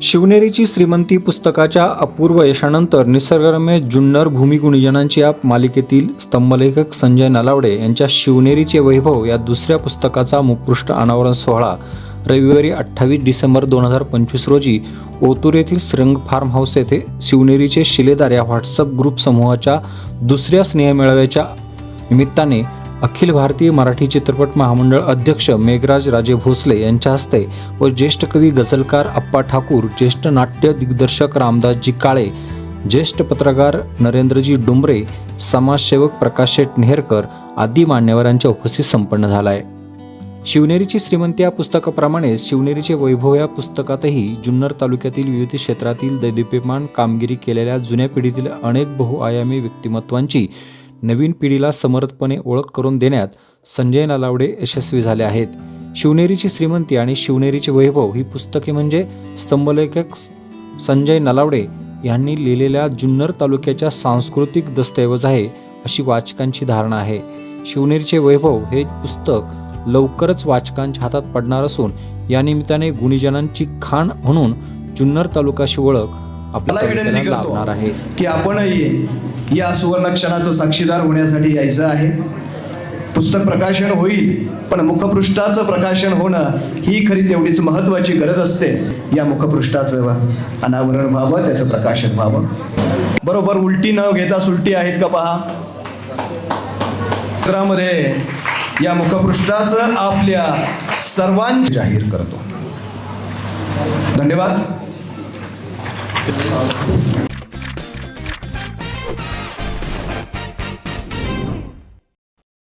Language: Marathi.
शिवनेरीची श्रीमंती पुस्तकाच्या अपूर्व यशानंतर निसर्गरम्य जुन्नर भूमिगुणीजनांची या मालिकेतील स्तंभलेखक संजय नलावडे यांच्या शिवनेरीचे वैभव या दुसऱ्या पुस्तकाचा मुखपृष्ठ अनावरण सोहळा रविवारी अठ्ठावीस डिसेंबर दोन हजार पंचवीस रोजी ओतूर येथील श्रंग फार्म हाऊस येथे शिवनेरीचे शिलेदार या व्हॉट्सअप ग्रुप समूहाच्या दुसऱ्या स्नेहमेळाव्याच्या निमित्ताने अखिल भारतीय मराठी चित्रपट महामंडळ अध्यक्ष मेघराज राजे भोसले यांच्या हस्ते व ज्येष्ठ कवी गझलकार अप्पा ठाकूर ज्येष्ठ नाट्य दिग्दर्शक रामदासजी काळे ज्येष्ठ पत्रकार नरेंद्रजी डुमरे समाजसेवक प्रकाश शेट नेहरकर आदी मान्यवरांच्या उपस्थित संपन्न झाला आहे शिवनेरीची श्रीमंती या पुस्तकाप्रमाणे शिवनेरीचे वैभव या पुस्तकातही जुन्नर तालुक्यातील विविध क्षेत्रातील दैदिप्यमान कामगिरी केलेल्या जुन्या पिढीतील अनेक बहुआयामी व्यक्तिमत्वांची नवीन पिढीला समर्थपणे ओळख करून देण्यात संजय नलावडे यशस्वी झाले आहेत. शिवनेरीची श्रीमंती आणि शिवनेरीचे वैभव ही पुस्तके म्हणजे स्तंभलेखक संजय नलावडे यांनी लिहिलेल्या जुन्नर तालुक्याच्या सांस्कृतिक दस्तऐवज आहे अशी वाचकांची धारणा आहे. शिवनेरीचे वैभव हे पुस्तक लवकरच वाचकांच्या हातात पडणार असून या निमित्ताने गुणीजनांची खाण म्हणून जुन्नर तालुकाशी ओळख आपल्या मला विनंती तालुक्याला करतो लाभणार आहे. की आपणही या सुवर्ण क्षणाचं साक्षीदार होण्यासाठी यायचं आहे. पुस्तक प्रकाशन होईल पण मुखपृष्ठाचं प्रकाशन होणं ही खरी तेवढीच महत्वाची गरज असते. या मुखपृष्ठाचं अनावरण व्हावं त्याचं प्रकाशन व्हावं. बरोबर उलटी न घेता सुलटी आहेत का पहा. चित्रामध्ये या मुखपृष्ठाचं आपल्या सर्वांची जाहीर करतो. धन्यवाद.